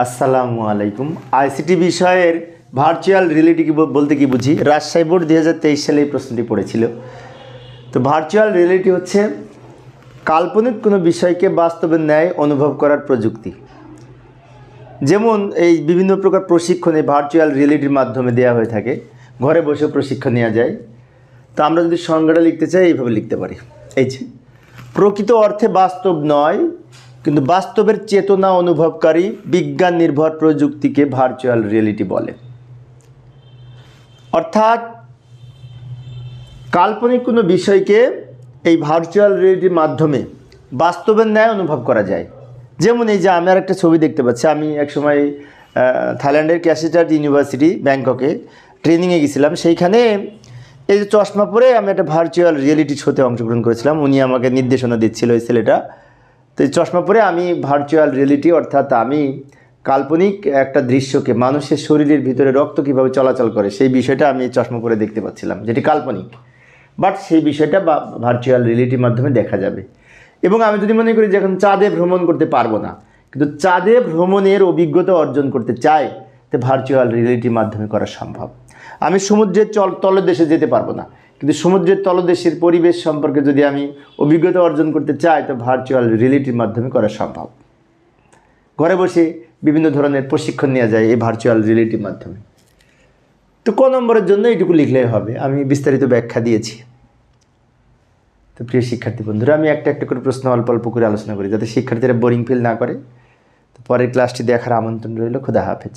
আসসালামু আলাইকুম। আইসিটি বিষয়ের ভার্চুয়াল রিয়েলিটি বলতে কি বুঝি? রাজশাহী বোর্ড দু হাজার তেইশ সালে এই প্রশ্নটি পড়েছিল। তো ভার্চুয়াল রিয়েলিটি হচ্ছে কাল্পনিক কোনো বিষয়কে বাস্তবের ন্যায় অনুভব করার প্রযুক্তি। যেমন এই বিভিন্ন প্রকার প্রশিক্ষণে ভার্চুয়াল রিয়েলিটির মাধ্যমে দেওয়া হয়ে থাকে। ঘরে বসে প্রশিক্ষণ নেওয়া যায়। তো আমরা যদি সংজ্ঞাটা লিখতে চাই, এইভাবে লিখতে পারি। এই যে, প্রকৃত অর্থে বাস্তব নয় কিন্তু বাস্তবের চেতনা অনুভবকারী বিজ্ঞান নির্ভর প্রযুক্তিকে ভার্চুয়াল রিয়েলিটি বলে। অর্থাৎ কাল্পনিক কোনো বিষয়কে এই ভার্চুয়াল রিয়েলিটির মাধ্যমে বাস্তবের ন্যায় অনুভব করা যায়। যেমন এই যে আমি আর একটা ছবি দেখতে পাচ্ছি, আমি একসময় থাইল্যান্ডের ক্যাসিটার ইউনিভার্সিটি, ব্যাংককে ট্রেনিংয়ে গেছিলাম। সেইখানে এই যে চশমা পরে আমি একটা ভার্চুয়াল রিয়েলিটি শোতে অংশগ্রহণ করেছিলাম। উনি আমাকে নির্দেশনা দিচ্ছিল ওই ছেলেটা। তো এই চশমা পরে আমি ভার্চুয়াল রিয়েলিটি অর্থাৎ আমি কাল্পনিক একটা দৃশ্যকে মানুষের শরীরের ভিতরে রক্ত কীভাবে চলাচল করে, সেই বিষয়টা আমি চশমা পরে দেখতে পাচ্ছিলাম, যেটি কাল্পনিক। বাট সেই বিষয়টা বা ভার্চুয়াল রিয়েলিটির মাধ্যমে দেখা যাবে। এবং আমি যদি মনে করি যে এখন চাঁদে ভ্রমণ করতে পারব না, কিন্তু চাঁদে ভ্রমণের অভিজ্ঞতা অর্জন করতে চাই, তো ভার্চুয়াল রিয়েলিটির মাধ্যমে করা সম্ভব। আমি সমুদ্রের চল তলদেশে যেতে পারব না। কিন্তু সমুদ্রের তলদেশের পরিবেশ সম্পর্কে যদি আমি অভিজ্ঞতা অর্জন করতে চাই, তো ভার্চুয়াল রিয়েলিটির মাধ্যমে করা সম্ভব। ঘরে বসে বিভিন্ন ধরনের প্রশিক্ষণ নেওয়া যায় এই ভার্চুয়াল রিয়েলিটির মাধ্যমে। তো ক নম্বরের জন্য এইটুকু লিখলেই হবে, আমি বিস্তারিত ব্যাখ্যা দিয়েছি। তো প্রিয় শিক্ষার্থী বন্ধুরা, আমি একটা একটা করে প্রশ্ন অল্প অল্প করে আলোচনা করি, যাতে শিক্ষার্থীরা বোরিং ফিল না করে। তো পরের ক্লাসটি দেখার আমন্ত্রণ রইল, খুদা হাফেজ।